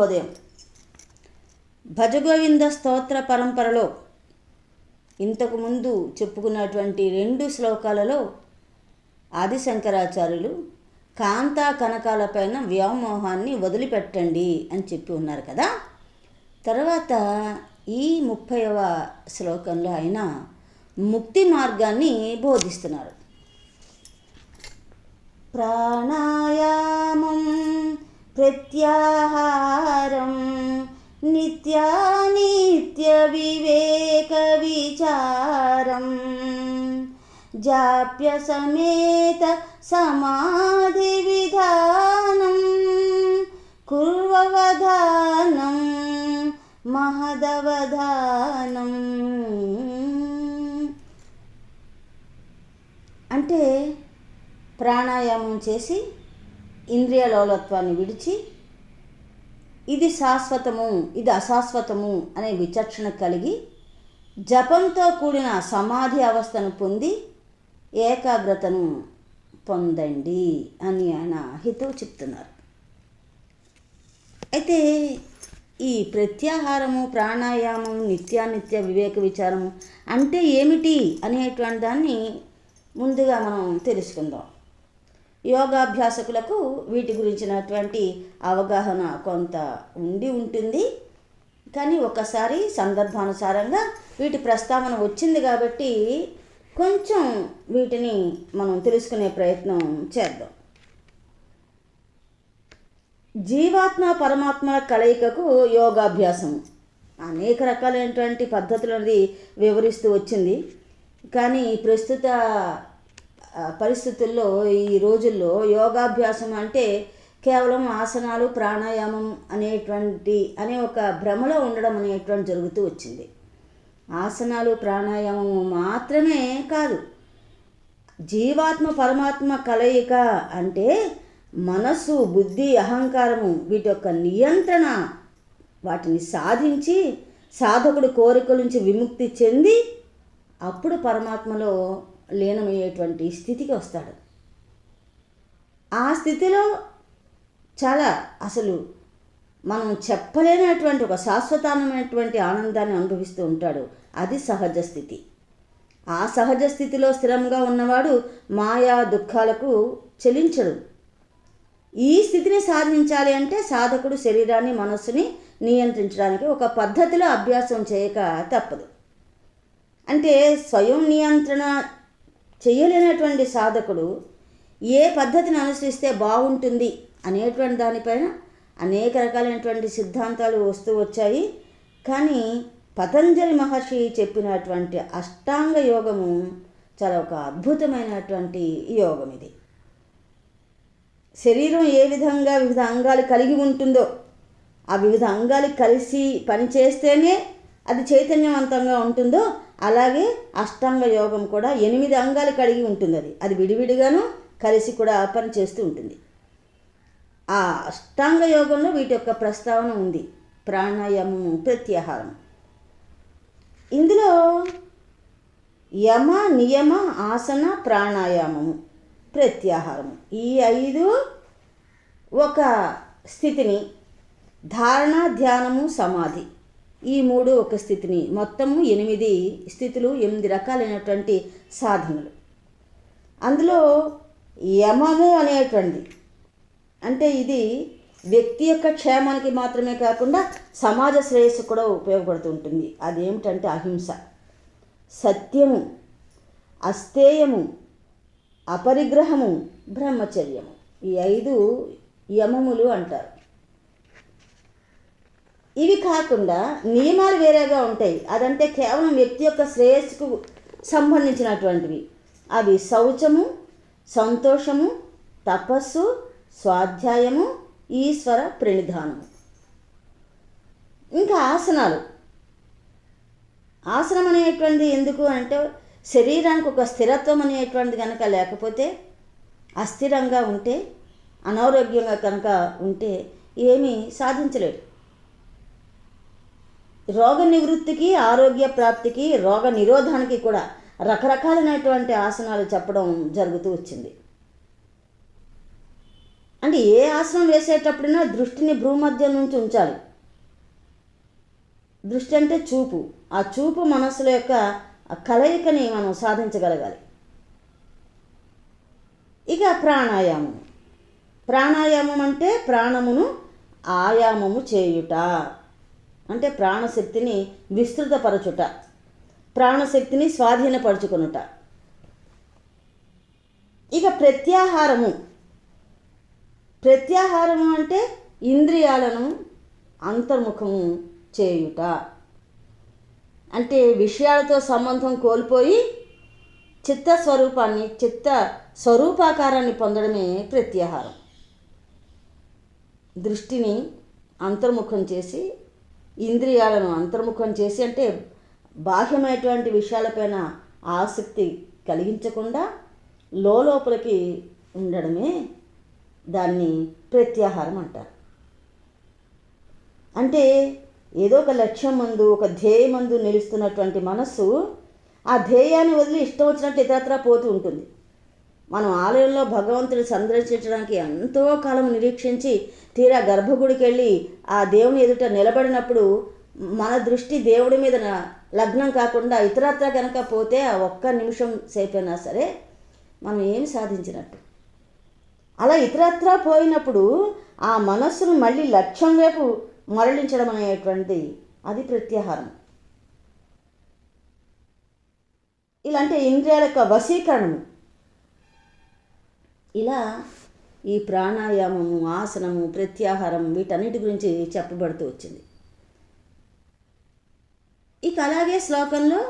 శుభోదయం భజగోవింద స్తోత్ర పరంపరలో ఇంతకుముందు చెప్పుకున్నటువంటి రెండు శ్లోకాలలో ఆదిశంకరాచార్యులు కాంతా కనకాలపైన వ్యామోహాన్ని వదిలిపెట్టండి అని చెప్పి ఉన్నారు కదా. తర్వాత ఈ ముప్పైవ శ్లోకంలో ఆయన ముక్తి మార్గాన్ని బోధిస్తున్నారు. ప్రాణాయామం ప్రత్యాహారం నిత్యానిత్య వివేక విచారం జాప్య సమేత సమాధి విధానం కుర్వవధానం మహదవధానం అంటే ప్రాణాయామం చేసి ఇంద్రియ లోలత్వాన్ని విడిచి ఇది శాశ్వతము ఇది అశాశ్వతము అనే విచక్షణ కలిగి జపంతో కూడిన సమాధి అవస్థను పొంది ఏకాగ్రతను పొందండి అని ఆయన హితవు చెప్తున్నారు. అయితే ఈ ప్రత్యాహారము ప్రాణాయామం నిత్యానిత్య వివేక విచారము అంటే ఏమిటి అనేటువంటి దాన్ని ముందుగా మనం తెలుసుకుందాం. యోగాభ్యాసకులకు వీటి గురించినటువంటి అవగాహన కొంత ఉండి ఉంటుంది. కానీ ఒకసారి సందర్భానుసారంగా వీటి ప్రస్తావన వచ్చింది కాబట్టి కొంచెం వీటిని మనం తెలుసుకునే ప్రయత్నం చేద్దాం. జీవాత్మ పరమాత్మల కలయికకు యోగాభ్యాసం అనేక రకాలైనటువంటి పద్ధతులది వివరిస్తూ వచ్చింది. కానీ ప్రస్తుత పరిస్థితుల్లో ఈ రోజుల్లో యోగాభ్యాసం అంటే కేవలం ఆసనాలు ప్రాణాయామం అనేటువంటి అనే ఒక భ్రమలో ఉండడం అనేటువంటి జరుగుతూ వచ్చింది. ఆసనాలు ప్రాణాయామం మాత్రమే కాదు. జీవాత్మ పరమాత్మ కలయిక అంటే మనస్సు బుద్ధి అహంకారము వీటి యొక్క నియంత్రణ వాటిని సాధించి సాధకుడు కోరిక నుంచి విముక్తి చెంది అప్పుడు పరమాత్మలో లీనమయ్యేటువంటి స్థితికి వస్తాడు. ఆ స్థితిలో చాలా అసలు మనం చెప్పలేనటువంటి ఒక శాశ్వతమైనటువంటి ఆనందాన్ని అనుభవిస్తూ ఉంటాడు. అది సహజ స్థితి. ఆ సహజ స్థితిలో స్థిరంగా ఉన్నవాడు మాయా దుఃఖాలకు చెలించడు. ఈ స్థితిని సాధించాలి అంటే సాధకుడు శరీరాన్ని మనస్సుని నియంత్రించడానికి ఒక పద్ధతిలో అభ్యాసం చేయక తప్పదు. అంటే స్వయం నియంత్రణ చేయలేనటువంటి సాధకుడు ఏ పద్ధతిని అనుసరిస్తే బాగుంటుంది అనేటువంటి దానిపైన అనేక రకాలైనటువంటి సిద్ధాంతాలు వస్తూ వచ్చాయి. కానీ పతంజలి మహర్షి చెప్పినటువంటి అష్టాంగ యోగము చాలా ఒక అద్భుతమైనటువంటి యోగం ఇది. శరీరం ఏ విధంగా వివిధ అంగాలు కలిగి ఉంటుందో ఆ వివిధ అంగాలు కలిసి పనిచేస్తేనే అది చైతన్యవంతంగా ఉంటుందో అలాగే అష్టాంగ యోగం కూడా ఎనిమిది అంగాలు కలిగి ఉంటుంది అది. అది విడివిడిగాను కలిసి కూడా పనిచేస్తూ ఉంటుంది. ఆ అష్టాంగ యోగంలో వీటి యొక్క ప్రస్తావన ఉంది. ప్రాణాయామము ప్రత్యాహారం ఇందులో యమ నియమ ఆసన ప్రాణాయామము ప్రత్యాహారము. ఈ ఐదు ఒక స్థితిని ధారణ ధ్యానము సమాధి. ఈ మూడు ఒక స్థితిని మొత్తము ఎనిమిది స్థితులు ఎనిమిది రకాలైనటువంటి సాధనలు. అందులో యమము అనేటువంటిది. అంటే ఇది వ్యక్తి యొక్క క్షేమానికి మాత్రమే కాకుండా సమాజ శ్రేయస్సు కూడా ఉపయోగపడుతుంటుంది. అదేమిటంటే అహింస. సత్యము అస్థేయము అపరిగ్రహము బ్రహ్మచర్యము. ఈ ఐదు యమములు అంటారు. ఇవి కాకుండా నియమాలు వేరేగా ఉంటాయి. అదంటే కేవలం వ్యక్తి యొక్క శ్రేయస్సుకు సంబంధించినటువంటివి. అవి శౌచము సంతోషము తపస్సు స్వాధ్యాయము ఈశ్వర ప్రణిధానము. ఇంకా ఆసనాలు. ఆసనం అనేటువంటిది ఎందుకు అంటే శరీరానికి ఒక స్థిరత్వం అనేటువంటిది కనుక లేకపోతే అస్థిరంగా ఉంటే అనారోగ్యంగా కనుక ఉంటే ఏమీ సాధించలేడు రోగ నివృత్తికి ఆరోగ్య ప్రాప్తికి రోగ నిరోధానికి కూడా రకరకాలైనటువంటి ఆసనాలు చెప్పడం జరుగుతూ వచ్చింది. అంటే ఏ ఆసనం వేసేటప్పుడైనా దృష్టిని భూమధ్యం నుంచి ఉంచాలి. దృష్టి అంటే చూపు. ఆ చూపు మనస్సుల యొక్క కలయికని మనం సాధించగలగాలి. ఇక ప్రాణాయామం. ప్రాణాయామం అంటే ప్రాణమును ఆయామము చేయుట. అంటే ప్రాణశక్తిని విస్తృతపరచుట ప్రాణశక్తిని స్వాధీనపరచుకొనుట. ఇక ప్రత్యాహారము. ప్రత్యాహారము అంటే ఇంద్రియాలను అంతర్ముఖము చేయుట. అంటే విషయాలతో సంబంధం కోల్పోయి చిత్త స్వరూపాన్ని చిత్త స్వరూపాకారాన్ని పొందడమే ప్రత్యాహారం. దృష్టిని అంతర్ముఖం చేసి ఇంద్రియాలను అంతర్ముఖం చేసి అంటే బాహ్యమైనటువంటి విషయాలపైన ఆసక్తి కలిగించకుండా లోపలికి ఉండడమే దాన్ని ప్రత్యాహారం అంటారు. అంటే ఏదో ఒక లక్ష్యం మందు ఒక ధ్యేయం మందు నిలుస్తున్నటువంటి మనస్సు ఆ ధ్యేయాన్ని వదిలి ఇష్టం వచ్చినట్టు ఇతరత్రా పోతూ ఉంటుంది. మనం ఆలయంలో భగవంతుని సందర్శించడానికి ఎంతో కాలం నిరీక్షించి తీరా గర్భగుడికి వెళ్ళి ఆ దేవుని ఎదుట నిలబడినప్పుడు మన దృష్టి దేవుడి మీద లగ్నం కాకుండా ఇతరత్ర కనుక పోతే ఆ ఒక్క నిమిషం సేపైనా సరే మనం ఏమి సాధించినట్టు? అలా ఇతరత్రా పోయినప్పుడు ఆ మనస్సును మళ్ళీ లక్ష్యం వైపు మరలించడం అనేటువంటి అది ప్రత్యాహారం. ఇలాంటి ఇంద్రియాల యొక్క వశీకరణము ఇలా ఈ ప్రాణాయామము ఆసనము ప్రత్యాహారం వీటన్నిటి గురించి చెప్పబడుతూ వచ్చింది. ఇక అలాగే శ్లోకంలో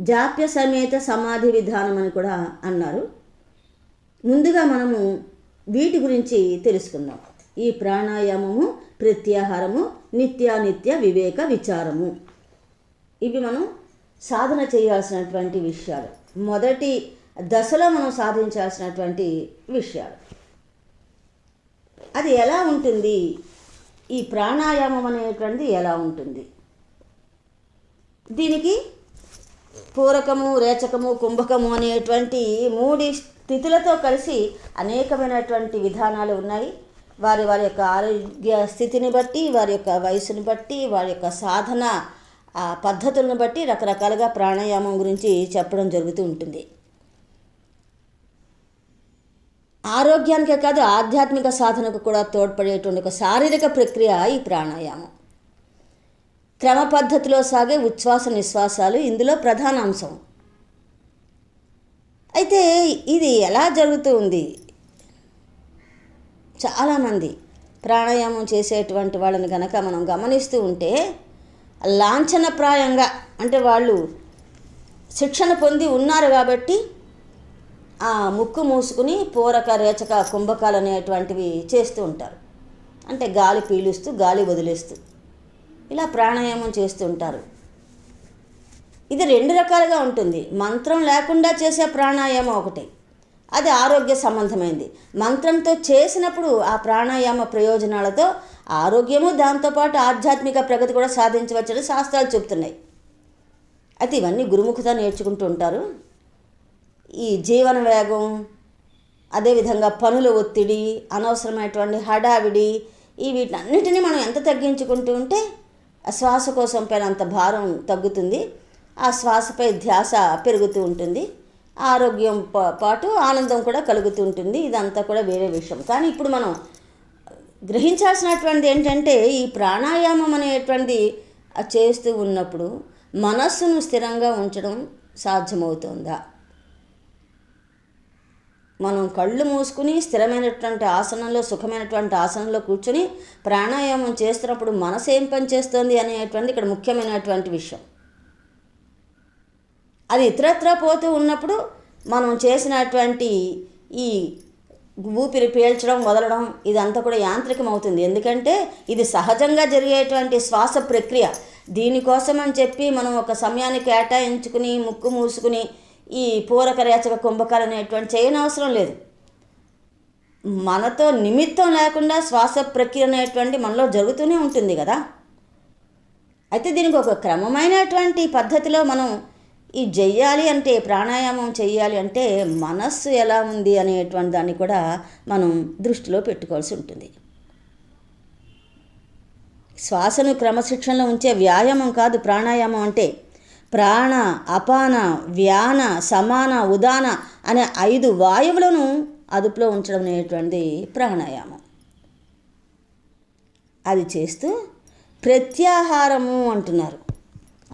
జాప్య సమేత సమాధి విధానం అని కూడా అన్నారు. ముందుగా మనము వీటి గురించి తెలుసుకుందాం. ఈ ప్రాణాయామము ప్రత్యాహారము నిత్యానిత్య వివేక విచారము. ఇవి మనం సాధన చేయాల్సినటువంటి విషయాలు. మొదటి దశలో మనం సాధించాల్సినటువంటి విషయాలు. అది ఎలా ఉంటుంది? ఈ ప్రాణాయామం అనేటువంటిది ఎలా ఉంటుంది? దీనికి పూరకము రేచకము కుంభకము అనేటువంటి మూడి స్థితులతో కలిసి అనేకమైనటువంటి విధానాలు ఉన్నాయి. వారి వారి యొక్క ఆరోగ్య స్థితిని బట్టి వారి యొక్క వయసుని బట్టి వారి యొక్క సాధన పద్ధతులను బట్టి రకరకాలుగా ప్రాణాయామం గురించి చెప్పడం జరుగుతూ ఉంటుంది. ఆరోగ్యానికే కాదు ఆధ్యాత్మిక సాధనకు కూడా తోడ్పడేటువంటి ఒక శారీరక ప్రక్రియ ఈ ప్రాణాయామం. క్రమ పద్ధతిలో సాగే ఉచ్ఛ్వాస నిశ్వాసాలు ఇందులో ప్రధాన అంశం. అయితే ఇది ఎలా జరుగుతూ ఉంది? చాలామంది ప్రాణాయామం చేసేటువంటి వాళ్ళని కనుక మనం గమనిస్తూ ఉంటే లాంఛనప్రాయంగా అంటే వాళ్ళు శిక్షణ పొంది ఉన్నారు కాబట్టి ముక్కు మూసుకుని పూరక రేచక కుంభకాలు అనేటువంటివి చేస్తూ ఉంటారు. అంటే గాలి పీలుస్తూ గాలి వదిలేస్తూ. ఇలా ప్రాణాయామం చేస్తూ ఉంటారు. ఇది రెండు రకాలుగా ఉంటుంది. మంత్రం లేకుండా చేసే ప్రాణాయామం ఒకటి. అది ఆరోగ్య సంబంధమైంది. మంత్రంతో చేసినప్పుడు ఆ ప్రాణాయామ ప్రయోజనాలతో ఆరోగ్యము దాంతోపాటు ఆధ్యాత్మిక ప్రగతి కూడా సాధించవచ్చని శాస్త్రాలు చెప్తున్నాయి అయితే ఇవన్నీ గురుముఖత నేర్చుకుంటూ ఉంటారు. ఈ జీవన వేగం అదేవిధంగా పనుల ఒత్తిడి అనవసరమైనటువంటి హడావిడి ఈ వీటన్నిటిని మనం ఎంత తగ్గించుకుంటూ ఉంటే ఆ శ్వాసకోశం పైన అంత భారం తగ్గుతుంది. ఆ శ్వాసపై ధ్యాస పెరుగుతూ ఉంటుంది. ఆరోగ్యం పాటు ఆనందం కూడా కలుగుతూ ఉంటుంది. ఇదంతా కూడా వేరే విషయం. కానీ ఇప్పుడు మనం గ్రహించాల్సినటువంటిది ఏంటంటే ఈ ప్రాణాయామం అనేటువంటిది చేస్తూ ఉన్నప్పుడు మనస్సును స్థిరంగా ఉంచడం సాధ్యమవుతుందా? మనం కళ్ళు మూసుకుని స్థిరమైనటువంటి ఆసనంలో సుఖమైనటువంటి ఆసనంలో కూర్చుని ప్రాణాయామం చేస్తున్నప్పుడు మనసు ఏం పని చేస్తుంది అనేటువంటి ఇక్కడ ముఖ్యమైనటువంటి విషయం. అది ఇతరత్రా పోతూ ఉన్నప్పుడు మనం చేసినటువంటి ఈ ఊపిరి పీల్చడం వదలడం ఇదంతా కూడా యాంత్రికం అవుతుంది ఎందుకంటే ఇది సహజంగా జరిగేటువంటి శ్వాస ప్రక్రియ. దీనికోసం అని చెప్పి మనం ఒక సమయాన్ని కేటాయించుకుని ముక్కు మూసుకుని ఈ పూరక రేచక కుంభకాలు అనేటువంటి చేయనవసరం లేదు. మనతో నిమిత్తం లేకుండా శ్వాస ప్రక్రియ అనేటువంటి మనలో జరుగుతూనే ఉంటుంది కదా. అయితే దీనికి ఒక క్రమమైనటువంటి పద్ధతిలో మనం ఈ చెయ్యాలి అంటే ప్రాణాయామం చేయాలి అంటే మనస్సు ఎలా ఉంది అనేటువంటి దాన్ని కూడా మనం దృష్టిలో పెట్టుకోవాల్సి ఉంటుంది. శ్వాసను క్రమశిక్షణలో ఉంచే వ్యాయామం కాదు ప్రాణాయామం అంటే. ప్రాణ అపాన వ్యాన సమాన ఉదాన అనే ఐదు వాయువులను అదుపులో ఉంచడం అనేటువంటిది ప్రాణాయామం. అది చేస్తూ ప్రత్యాహారము అంటున్నారు.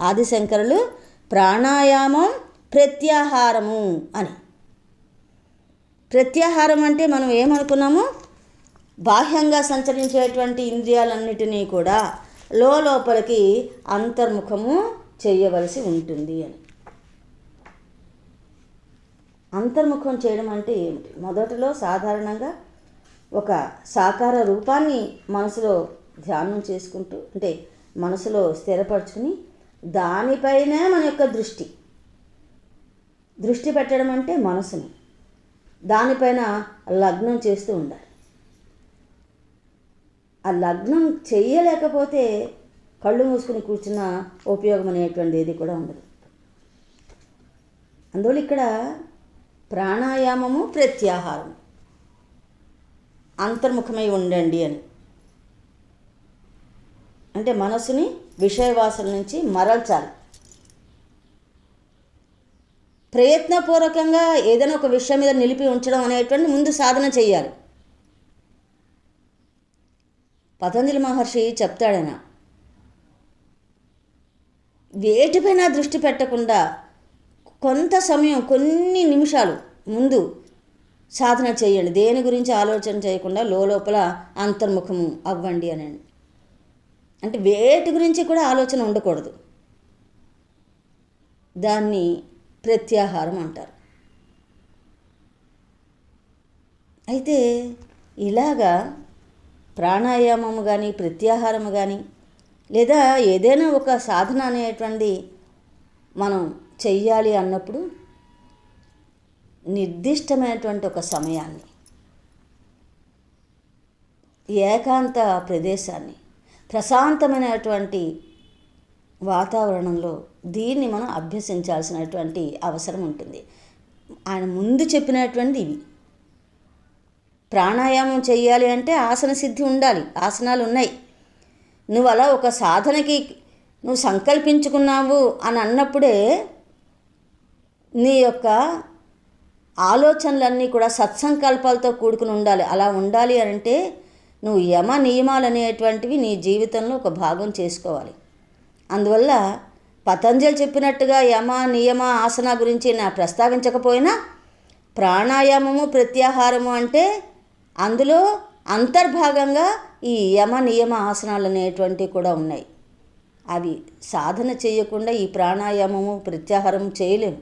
ఆదిశంకరులు ప్రాణాయామం ప్రత్యాహారము అని. ప్రత్యాహారం అంటే మనం ఏమనుకున్నాము? బాహ్యంగా సంచరించేటువంటి ఇంద్రియాలన్నిటినీ కూడా లోపలికి అంతర్ముఖము చేయవలసి ఉంటుంది అని. అంతర్ముఖం చేయడం అంటే ఏమిటి? మొదటలో సాధారణంగా ఒక సాకార రూపాన్ని మనసులో ధ్యానం చేసుకుంటూ అంటే మనసులో స్థిరపరచుకుని దానిపైనే మన యొక్క దృష్టి. దృష్టి పెట్టడం అంటే మనసుని. దానిపైన లగ్నం చేస్తూ ఉండాలి. ఆ లగ్నం చేయలేకపోతే కళ్ళు మూసుకుని కూర్చున్న ఉపయోగం అనేటువంటిది ఏది కూడా ఉండదు. అందువల్ల ఇక్కడ ప్రాణాయామము ప్రత్యాహారం అంతర్ముఖమై ఉండండి అని. అంటే మనసుని విషయవాసన నుంచి మరల్చాలి. ప్రయత్నపూర్వకంగా ఏదైనా ఒక విషయం మీద నిలిపి ఉంచడం అనేటువంటి ముందు సాధన చేయాలి. పతంజలి మహర్షి చెప్తాడైనా వేటిపైన దృష్టి పెట్టకుండా కొంత సమయం కొన్ని నిమిషాలు ముందు సాధన చేయండి. దేని గురించి ఆలోచన చేయకుండా లోపల అంతర్ముఖము అవ్వండి అని. అంటే వేటి గురించి కూడా ఆలోచన ఉండకూడదు. దాన్ని ప్రత్యాహారం అంటారు. అయితే ఇలాగా ప్రాణాయామము కానీ ప్రత్యాహారము కానీ లేదా ఏదైనా ఒక సాధన అనేటువంటి మనం చెయ్యాలి అన్నప్పుడు నిర్దిష్టమైనటువంటి ఒక సమయాన్ని ఏకాంత ప్రదేశాన్ని ప్రశాంతమైనటువంటి వాతావరణంలో దీన్ని మనం అభ్యసించాల్సినటువంటి అవసరం ఉంటుంది. ఆయన ముందు చెప్పినటువంటి ఇవి ప్రాణాయామం చేయాలి అంటే ఆసన సిద్ధి ఉండాలి. ఆసనాలు ఉన్నాయి నువ్వు అలా ఒక సాధనకి నువ్వు సంకల్పించుకున్నావు అని అన్నప్పుడే నీ యొక్క ఆలోచనలన్నీ కూడా సత్సంకల్పాలతో కూడుకుని ఉండాలి. అలా ఉండాలి అంటే నువ్వు యమ నియమాలు అనేటువంటివి నీ జీవితంలో ఒక భాగం చేసుకోవాలి. అందువల్ల పతంజలి చెప్పినట్టుగా యమ నియమ ఆసన గురించి నా ప్రస్తావించకపోయినా ప్రాణాయామము ప్రత్యాహారము అంటే అందులో అంతర్భాగంగా ఈ యమ నియమ ఆసనాలు అనేటువంటివి కూడా ఉన్నాయి. అవి సాధన చేయకుండా ఈ ప్రాణాయామము ప్రత్యాహారం చేయలేము.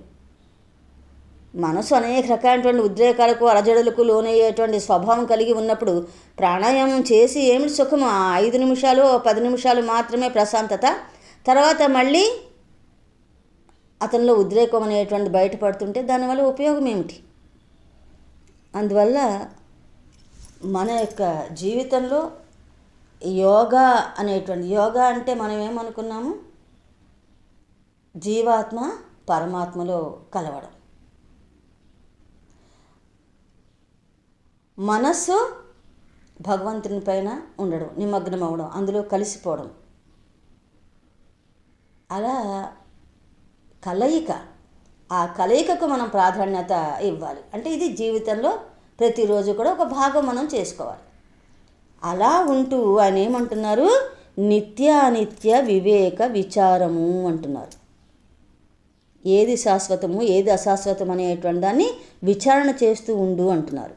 మనసు అనేక రకాలైనటువంటి ఉద్రేకాలకు అలజడులకు లోనయ్యేటువంటి స్వభావం కలిగి ఉన్నప్పుడు ప్రాణాయామం చేసి ఏమిటి సుఖము? ఆ ఐదు నిమిషాలు పది నిమిషాలు మాత్రమే ప్రశాంతత. తర్వాత మళ్ళీ అతనిలో ఉద్రేకం అనేటువంటి బయటపడుతుంటే దానివల్ల ఉపయోగం ఏమిటి? అందువల్ల మన యొక్క జీవితంలో యోగా అనేటువంటి యోగా అంటే మనం ఏమనుకున్నాము? జీవాత్మ పరమాత్మలో కలవడం. మనస్సు భగవంతుని పైన ఉండడం నిమగ్నం అవ్వడం అందులో కలిసిపోవడం. అలా కలయిక ఆ కలయికకు మనం ప్రాధాన్యత ఇవ్వాలి. అంటే ఇది జీవితంలో ప్రతిరోజు కూడా ఒక భాగం మనం చేసుకోవాలి. అలా ఉంటూ ఆయన ఏమంటున్నారు? నిత్యానిత్య వివేక విచారము అంటున్నారు. ఏది శాశ్వతము ఏది అశాశ్వతం అనేటువంటి దాన్ని విచారణ చేస్తూ ఉండు అంటున్నారు.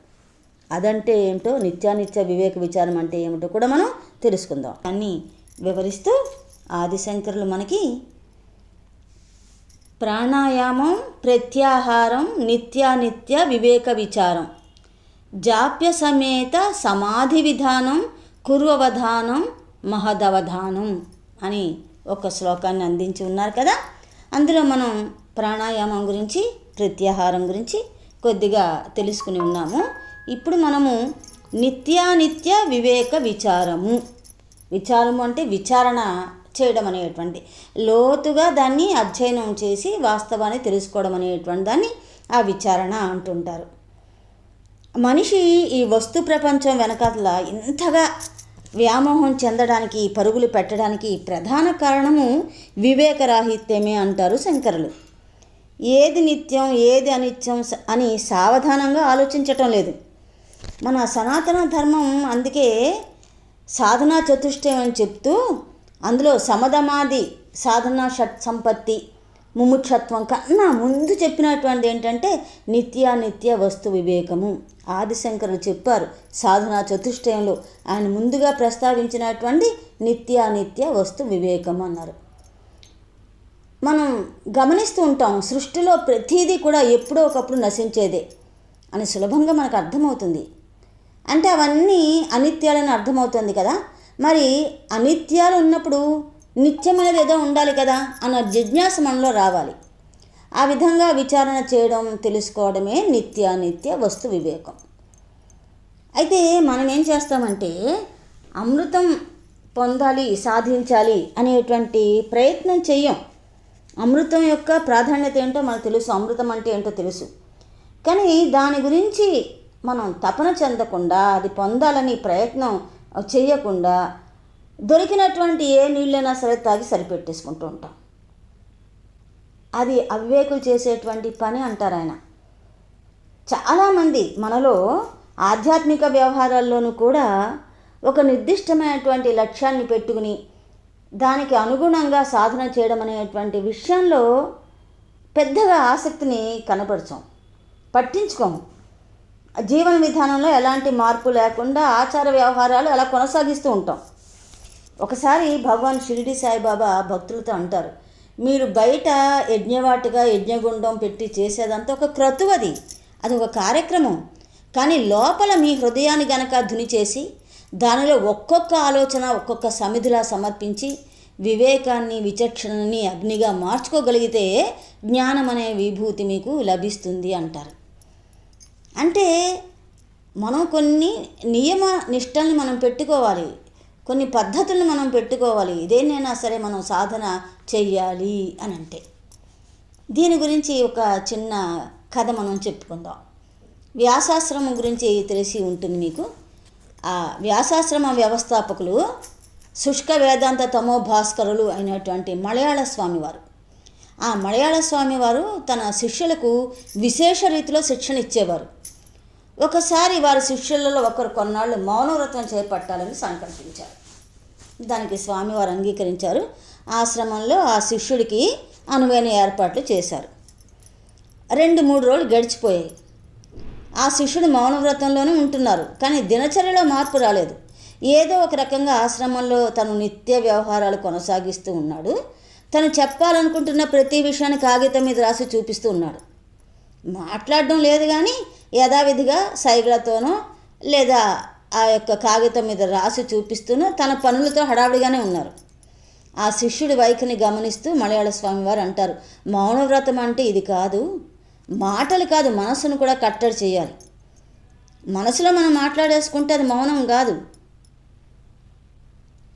అదంటే ఏమిటో నిత్యానిత్య వివేక విచారం అంటే ఏమిటో కూడా మనం తెలుసుకుందాం. అన్నీ వివరిస్తూ ఆదిశంకరులు మనకి ప్రాణాయామం ప్రత్యాహారం నిత్యానిత్య వివేక విచారం జాప్య సమేత సమాధి విధానం కుర్వవధానం మహదవధానం అని ఒక శ్లోకాన్ని అందించి ఉన్నారు కదా. అందులో మనం ప్రాణాయామం గురించి ప్రత్యాహారం గురించి కొద్దిగా తెలుసుకుని ఉన్నాము. ఇప్పుడు మనము నిత్యానిత్య వివేక విచారము. విచారము అంటే విచారణ చేయడం అనేటువంటి. లోతుగా దాన్ని అధ్యయనం చేసి వాస్తవాన్ని తెలుసుకోవడం అనేటువంటి దాన్ని ఆ విచారణ అంటుంటారు. మనిషి ఈ వస్తు ప్రపంచం వెనకాల ఇంతగా వ్యామోహం చెందడానికి పరుగులు పెట్టడానికి ప్రధాన కారణము వివేకరాహిత్యమే అంటారు శంకరులు. ఏది నిత్యం ఏది అనిత్యం అని సావధానంగా ఆలోచించటం లేదు. మన సనాతన ధర్మం అందుకే సాధనా చతుష్టయం అని చెప్తూ అందులో సమధమాది సాధనా షట్ సంపత్తి ముముక్షత్వం కన్నా ముందు చెప్పినటువంటిది ఏంటంటే నిత్యానిత్య వస్తు వివేకము. ఆదిశంకరులు చెప్పారు సాధనా చతుష్టయంలో ఆయన ముందుగా ప్రస్తావించినటువంటి నిత్యానిత్య వస్తు వివేకం అన్నారు. మనం గమనిస్తూ ఉంటాం సృష్టిలో ప్రతిదీ కూడా ఎప్పుడో ఒకప్పుడు నశించేదే అని సులభంగా మనకు అర్థమవుతుంది. అంటే అవన్నీ అనిత్యాలని అర్థమవుతుంది కదా. మరి అనిత్యాలు ఉన్నప్పుడు నిత్యమైనది ఏదో ఉండాలి కదా అన్న జిజ్ఞాస మనలో రావాలి. ఆ విధంగా విచారణ చేయడం తెలుసుకోవడమే నిత్య నిత్య వస్తు వివేకం. అయితే మనం ఏం చేస్తామంటే అమృతం పొందాలి సాధించాలి అనేటువంటి ప్రయత్నం చెయ్యం అమృతం యొక్క ప్రాధాన్యత ఏంటో మనకు తెలుసు అమృతం అంటే ఏంటో తెలుసు. కానీ దాని గురించి మనం తపన చెందకుండా అది పొందాలని ప్రయత్నం చేయకుండా దొరికినటువంటి ఏ నీళ్ళైనా సరే తాగి సరిపెట్టేసుకుంటూ ఉంటాం అది అవివేకులు చేసేటువంటి పని అంటారు ఆయన. చాలామంది మనలో ఆధ్యాత్మిక వ్యవహారాల్లోనూ కూడా ఒక నిర్దిష్టమైనటువంటి లక్ష్యాన్ని పెట్టుకుని దానికి అనుగుణంగా సాధన చేయడం అనేటువంటి విషయంలో పెద్దగా ఆసక్తిని కనపరచాం. పట్టించుకోము జీవన విధానంలో ఎలాంటి మార్పు లేకుండా ఆచార వ్యవహారాలు అలా కొనసాగిస్తూ ఉంటాం. ఒకసారి భగవాన్ షిరిడి సాయిబాబా భక్తులతో అంటారు మీరు బయట యజ్ఞవాటిగా యజ్ఞగుండం పెట్టి చేసేదంతా ఒక క్రతువు అది. అది ఒక కార్యక్రమం. కానీ లోపల మీ హృదయాన్ని గనక ధుని చేసి దానిలో ఒక్కొక్క ఆలోచన ఒక్కొక్క సమిధిలా సమర్పించి వివేకాన్ని విచక్షణని అగ్నిగా మార్చుకోగలిగితే జ్ఞానం అనే విభూతి మీకు లభిస్తుంది అంటారు. అంటే మనం కొన్ని నియమ నిష్టల్ని మనం పెట్టుకోవాలి. కొన్ని పద్ధతులను మనం పెట్టుకోవాలి. ఇదేనైనా సరే మనం సాధన చెయ్యాలి అని అంటే. దీని గురించి ఒక చిన్న కథ మనం చెప్పుకుందాం. వ్యాసాశ్రమం గురించి తెలిసి ఉంటుంది మీకు. ఆ వ్యాసాశ్రమ వ్యవస్థాపకులు శుష్క వేదాంత తమో భాస్కరులు అయినటువంటి మలయాళ స్వామివారు. ఆ మలయాళ స్వామివారు తన శిష్యులకు విశేష రీతిలో శిక్షణ ఇచ్చేవారు. ఒకసారి వారి శిష్యులలో ఒకరు కొన్నాళ్ళు మౌనవ్రతం చేపట్టాలని సంకల్పించారు. దానికి స్వామివారు అంగీకరించారు. ఆశ్రమంలో ఆ శిష్యుడికి అనువైన ఏర్పాట్లు చేశారు. రెండు మూడు రోజులు గడిచిపోయాయి. ఆ శిష్యుడు మౌనవ్రతంలోనే ఉంటున్నారు కానీ దినచర్యలో మార్పు రాలేదు. ఏదో ఒక రకంగా ఆశ్రమంలో తను నిత్య వ్యవహారాలు కొనసాగిస్తూ ఉన్నాడు. తను చెప్పాలనుకుంటున్న ప్రతి విషయాన్ని కాగితం మీద రాసి చూపిస్తూ ఉన్నాడు. మాట్లాడడం లేదు కానీ యథావిధిగా సైగలతోనో లేదా ఆ యొక్క కాగితం మీద రాసి చూపిస్తూనో తన పనులతో హడావిడిగానే ఉన్నారు. ఆ శిష్యుడి వైఖరిని గమనిస్తూ మలయాళ స్వామి వారు అంటారు మౌనవ్రతం అంటే ఇది కాదు మాటలు కాదు మనసును కూడా కట్టడి చేయాలి. మనసులో మనం మాట్లాడేసుకుంటే అది మౌనం కాదు.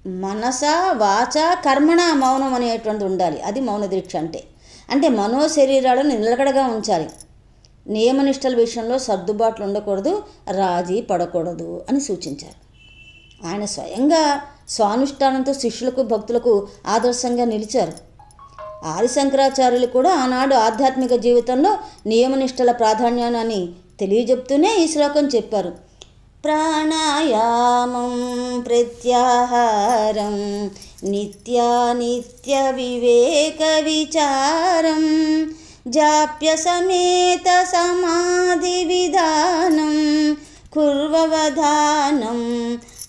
మనస వాచ కర్మణ మౌనం అనేటువంటి ఉండాలి. అది మౌన దీక్ష అంటే. అంటే మనో శరీరాలను నిలకడగా ఉంచాలి. నియమనిష్టల విషయంలో సర్దుబాట్లు ఉండకూడదు రాజీ పడకూడదు అని సూచించారు. ఆయన స్వయంగా స్వానుష్ఠానంతో శిష్యులకు భక్తులకు ఆదర్శంగా నిలిచారు. ఆదిశంకరాచార్యులు కూడా ఆనాడు ఆధ్యాత్మిక జీవితంలో నియమనిష్టల ప్రాధాన్యాన్ని తెలియజెప్తూనే ఈ శ్లోకం చెప్పారు. ప్రాణాయామం ప్రత్యాహారం నిత్యానిత్య వివేక విచారం జాప్య సమేత సమాధి విధానం కుర్వవధానం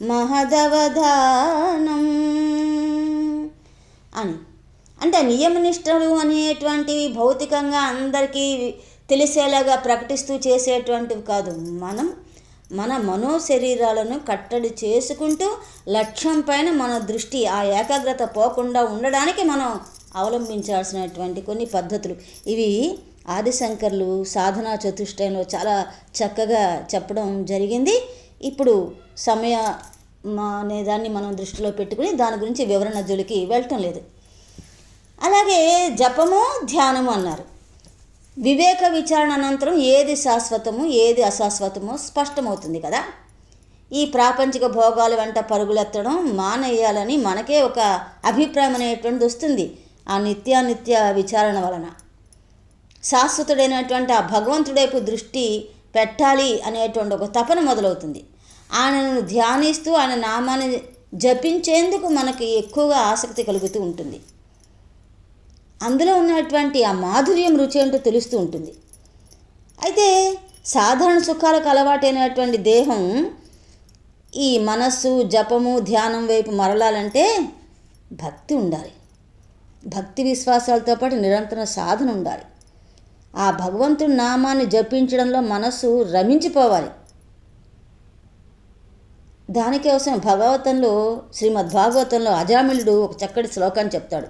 మహదవధానం. అని. అంటే నియమనిష్టలు అనేటువంటివి భౌతికంగా అందరికీ తెలిసేలాగా ప్రకటిస్తూ చేసేటువంటివి కాదు. మనం మన మనో శరీరాలను కట్టడి చేసుకుంటూ లక్ష్యం పైన మన దృష్టి ఆ ఏకాగ్రత పోకుండా ఉండడానికి మనం అవలంబించాల్సినటువంటి కొన్ని పద్ధతులు. ఇవి ఆదిశంకర్లు సాధనా చతుష్టయంలో చాలా చక్కగా చెప్పడం జరిగింది. ఇప్పుడు సమయ మా అనేదాన్ని మనం దృష్టిలో పెట్టుకుని దాని గురించి వివరణ జోలికి వెళ్ళటం లేదు. అలాగే జపము ధ్యానము అన్నారు. వివేక విచారణ అనంతరం ఏది శాశ్వతము ఏది అశాశ్వతమో స్పష్టమవుతుంది కదా. ఈ ప్రాపంచిక భోగాల వెంట పరుగులెత్తడం మానేయాలని మనకే ఒక అభిప్రాయం అనేటువంటిది వస్తుంది. ఆ నిత్యానిత్య విచారణ వలన. శాశ్వతుడైనటువంటి ఆ భగవంతుడైపు దృష్టి పెట్టాలి అనేటువంటి ఒక తపన మొదలవుతుంది. ఆయనను ధ్యానిస్తూ ఆయన నామాన్ని జపించేందుకు మనకి ఎక్కువగా ఆసక్తి కలుగుతూ ఉంటుంది. అందులో ఉన్నటువంటి ఆ మాధుర్యం రుచి అంటూ తెలుస్తూ ఉంటుంది. అయితే సాధారణ సుఖాలకు అలవాటైనటువంటి దేహం ఈ మనస్సు జపము ధ్యానం వైపు మరలాలంటే భక్తి ఉండాలి. భక్తి విశ్వాసాలతో పాటు నిరంతర సాధన ఉండాలి. ఆ భగవంతుడి నామాన్ని జపించడంలో మనస్సు రమించిపోవాలి. దానికోసం భగవతంలో శ్రీమద్ భాగవతంలో అజామిలుడు ఒక చక్కటి శ్లోకాన్ని చెప్తాడు.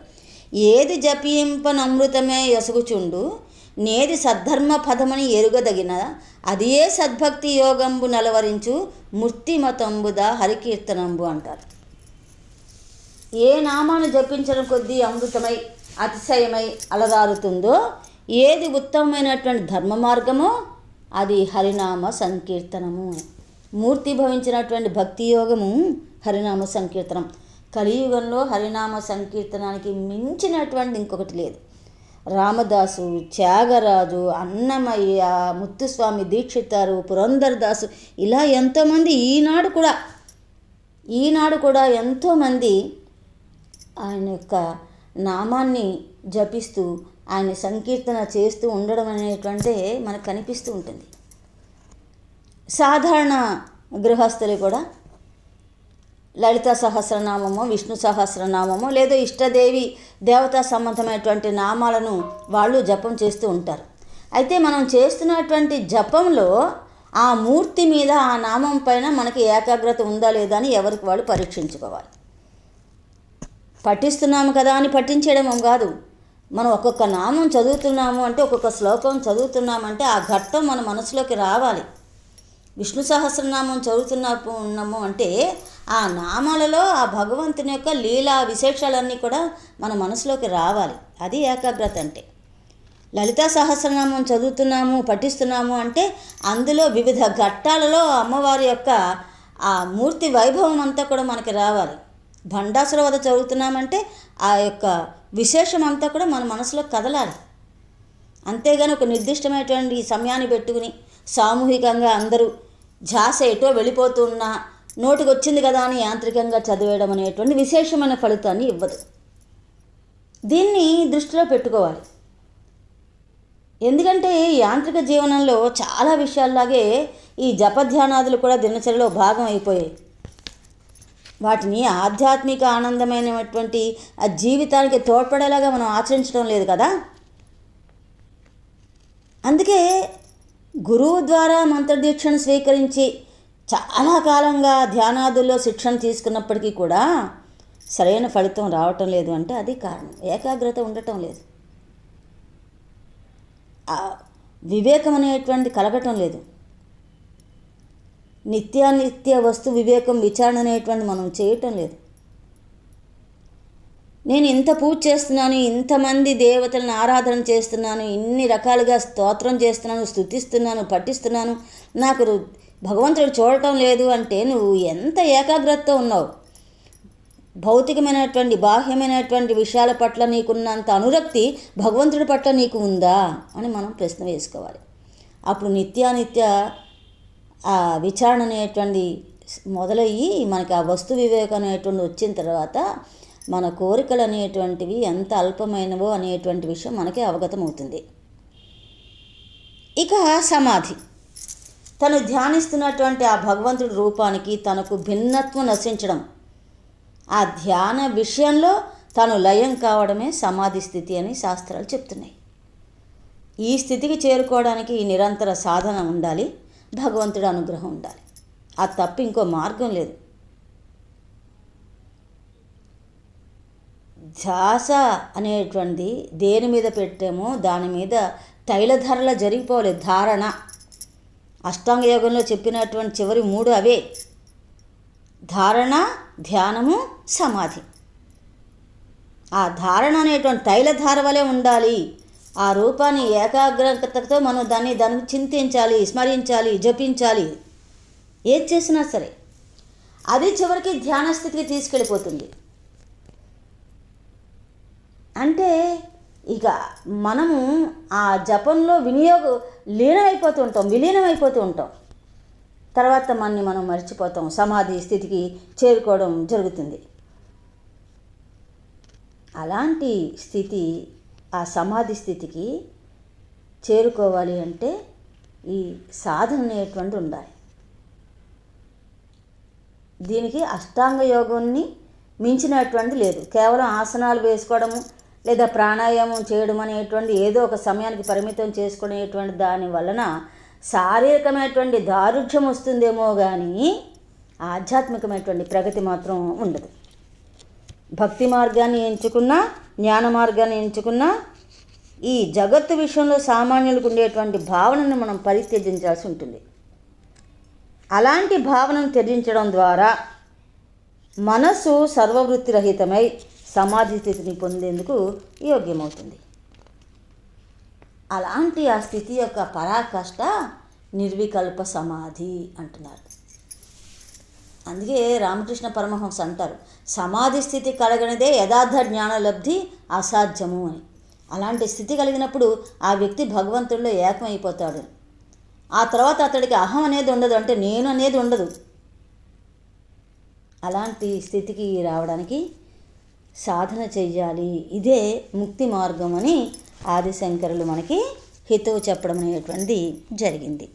ఏది జపింపన అమృతమే ఎసుగుచుండు నేది సద్ధర్మ పదమని ఎరుగదగిన అదే సద్భక్తి యోగంబు నలవరించు మూర్తిమతంబుద హరికీర్తనంబు అంటారు. ఏ నామాను జపించడం కొద్దీ అమృతమై అతిశయమై అలరారుతుందో ఏది ఉత్తమమైనటువంటి ధర్మ మార్గమో అది హరినామ సంకీర్తనము. మూర్తి భవించినటువంటి భక్తి యోగము హరినామ సంకీర్తనం. కలియుగంలో హరినామ సంకీర్తనానికి మించినటువంటి ఇంకొకటి లేదు. రామదాసు త్యాగరాజు అన్నమయ్య ముత్తుస్వామి దీక్షితారు పురంధరదాసు ఇలా ఎంతోమంది ఈనాడు కూడా ఈనాడు కూడా ఎంతోమంది ఆయన యొక్క నామాన్ని జపిస్తూ ఆయన సంకీర్తన చేస్తూ ఉండడం అనేటువంటి మనకు కనిపిస్తూ ఉంటుంది. సాధారణ గృహస్థులు కూడా లలిత సహస్రనామమో విష్ణు సహస్రనామమో లేదో ఇష్టదేవి దేవతా సంబంధమైనటువంటి నామాలను వాళ్ళు జపం చేస్తూ ఉంటారు. అయితే మనం చేస్తున్నటువంటి జపంలో ఆ మూర్తి మీద ఆ నామం పైన మనకి ఏకాగ్రత ఉందా లేదా అని ఎవరికి వాళ్ళు పరీక్షించుకోవాలి. పఠిస్తున్నాము కదా అని పఠించడం కాదు. మనం ఒక్కొక్క నామం చదువుతున్నాము అంటే ఒక్కొక్క శ్లోకం చదువుతున్నామంటే ఆ ఘట్టం మన మనసులోకి రావాలి. విష్ణు సహస్రనామం చదువుతున్నాము ఉన్నాము అంటే ఆ నామాలలో ఆ భగవంతుని యొక్క లీలా విశేషాలన్నీ కూడా మన మనసులోకి రావాలి. అది ఏకాగ్రత అంటే. లలితా సహస్రనామం చదువుతున్నాము పఠిస్తున్నాము అంటే అందులో వివిధ ఘట్టాలలో అమ్మవారి యొక్క ఆ మూర్తి వైభవం అంతా కూడా మనకి రావాలి. భండాసుర వద్ద చదువుతున్నామంటే ఆ యొక్క విశేషం అంతా కూడా మన మనసులో కదలాలి. అంతేగాని ఒక నిర్దిష్టమైనటువంటి సమయాన్ని పెట్టుకుని సామూహికంగా అందరూ ఝాస ఎటో వెళ్ళిపోతున్నా నోటికి వచ్చింది కదా అని యాంత్రికంగా చదివేయడం అనేటువంటి విశేషమైన ఫలితాన్ని ఇవ్వదు. దీన్ని దృష్టిలో పెట్టుకోవాలి. ఎందుకంటే యాంత్రిక జీవనంలో చాలా విషయాల్లాగే ఈ జపధ్యానాదులు కూడా దినచర్యలో భాగం అయిపోయాయి. వాటిని ఆధ్యాత్మిక ఆనందమైనటువంటి ఆ జీవితానికి తోడ్పడేలాగా మనం ఆచరించడం లేదు కదా? అందుకే గురువు ద్వారా మంత్రదీక్షను స్వీకరించి చాలా కాలంగా ధ్యానాదుల్లో శిక్షణ తీసుకున్నప్పటికీ కూడా సరైన ఫలితం రావటం లేదు అంటే అది కారణం. ఏకాగ్రత ఉండటం లేదు. వివేకం అనేటువంటి కలగటం లేదు. నిత్యానిత్య వస్తు వివేకం విచారణ అనేటువంటి మనం చేయటం లేదు. నేను ఇంత పూజ చేస్తున్నాను ఇంతమంది దేవతలను ఆరాధన చేస్తున్నాను ఇన్ని రకాలుగా స్తోత్రం చేస్తున్నాను స్థుతిస్తున్నాను పఠిస్తున్నాను. నాకు భగవంతుడు చూడటం లేదు అంటే నువ్వు ఎంత ఏకాగ్రతతో ఉన్నావు? భౌతికమైనటువంటి బాహ్యమైనటువంటి విషయాల పట్ల నీకున్నంత అనురక్తి భగవంతుడి పట్ల నీకు ఉందా? అని మనం ప్రశ్న వేసుకోవాలి. అప్పుడు నిత్యానిత్య ఆ విచారణ అనేటువంటి మొదలయ్యి మనకి ఆ వస్తు వివేకం అనేటువంటి వచ్చిన తర్వాత మన కోరికలు అనేటువంటివి ఎంత అల్పమైనవో అనేటువంటి విషయం మనకి అవగతమవుతుంది. ఇక సమాధి. తను ధ్యానిస్తున్నటువంటి ఆ భగవంతుడి రూపానికి తనకు భిన్నత్వం నశించడం. ఆ ధ్యాన విషయంలో తను లయం కావడమే సమాధి స్థితి అని శాస్త్రాలు చెప్తున్నాయి. ఈ స్థితికి చేరుకోవడానికి ఈ నిరంతర సాధన ఉండాలి. భగవంతుడు అనుగ్రహం ఉండాలి. ఆ తప్ప ఇంకో మార్గం లేదు. ధ్యాస అనేటువంటిది దేని మీద పెట్టామో దాని మీద తైలధరల జరిగిపోవాలి. ధారణ. అష్టాంగ యోగంలో చెప్పినటువంటి చివరి మూడు అవే. ధారణ ధ్యానము సమాధి. ఆ ధారణ అనేటువంటి తైలధార వలె ఉండాలి. ఆ రూపాన్ని ఏకాగ్రతతో మనం దాన్ని దాన్ని చింతించాలి స్మరించాలి జపించాలి. ఏది చేసినా సరే. అది చివరికి ధ్యాన స్థితికి తీసుకెళ్ళిపోతుంది. అంటే ఇక మనము ఆ జపంలో వినియోగ లీనమైపోతూ ఉంటాం విలీనమైపోతూ ఉంటాం. తర్వాత మనని మనం మర్చిపోతాం సమాధి స్థితికి చేరుకోవడం జరుగుతుంది. అలాంటి స్థితి ఆ సమాధి స్థితికి చేరుకోవాలి అంటే ఈ సాధన అనేటువంటి ఉండాలి. దీనికి అష్టాంగ యోగాన్ని మించినటువంటి లేదు. కేవలం ఆసనాలు వేసుకోవడము లేదా ప్రాణాయామం చేయడం అనేటువంటి ఏదో ఒక సమయానికి పరిమితం చేసుకునేటువంటి దాని వలన శారీరకమైనటువంటి దారుఢ్యం వస్తుందేమో కానీ ఆధ్యాత్మికమైనటువంటి ప్రగతి మాత్రం ఉండదు. భక్తి మార్గాన్ని ఎంచుకున్నా జ్ఞాన మార్గాన్ని ఎంచుకున్నా ఈ జగత్తు విషయంలో సామాన్యులకు ఉండేటువంటి భావనను మనం పరిత్యజించాల్సి ఉంటుంది. అలాంటి భావనను త్యజించడం ద్వారా మనసు సర్వవృత్తిరహితమై సమాధి స్థితిని పొందేందుకు యోగ్యమవుతుంది. అలాంటి ఆ స్థితి యొక్క పరాకాష్ట నిర్వికల్ప సమాధి అంటున్నారు. అందుకే రామకృష్ణ పరమహంస అంటారు. సమాధి స్థితి కలగనిదే యథార్థ జ్ఞానలబ్ధి అసాధ్యము అని. అలాంటి స్థితి కలిగినప్పుడు ఆ వ్యక్తి భగవంతుడిలో ఏకమైపోతాడు. ఆ తర్వాత అతడికి అహం అనేది ఉండదు అంటే నేను అనేది ఉండదు. అలాంటి స్థితికి రావడానికి సాధన చెయ్యాలి. ఇదే ముక్తి మార్గం అని ఆదిశంకరులు మనకి హితవు చెప్పడం అనేటువంటిది జరిగింది.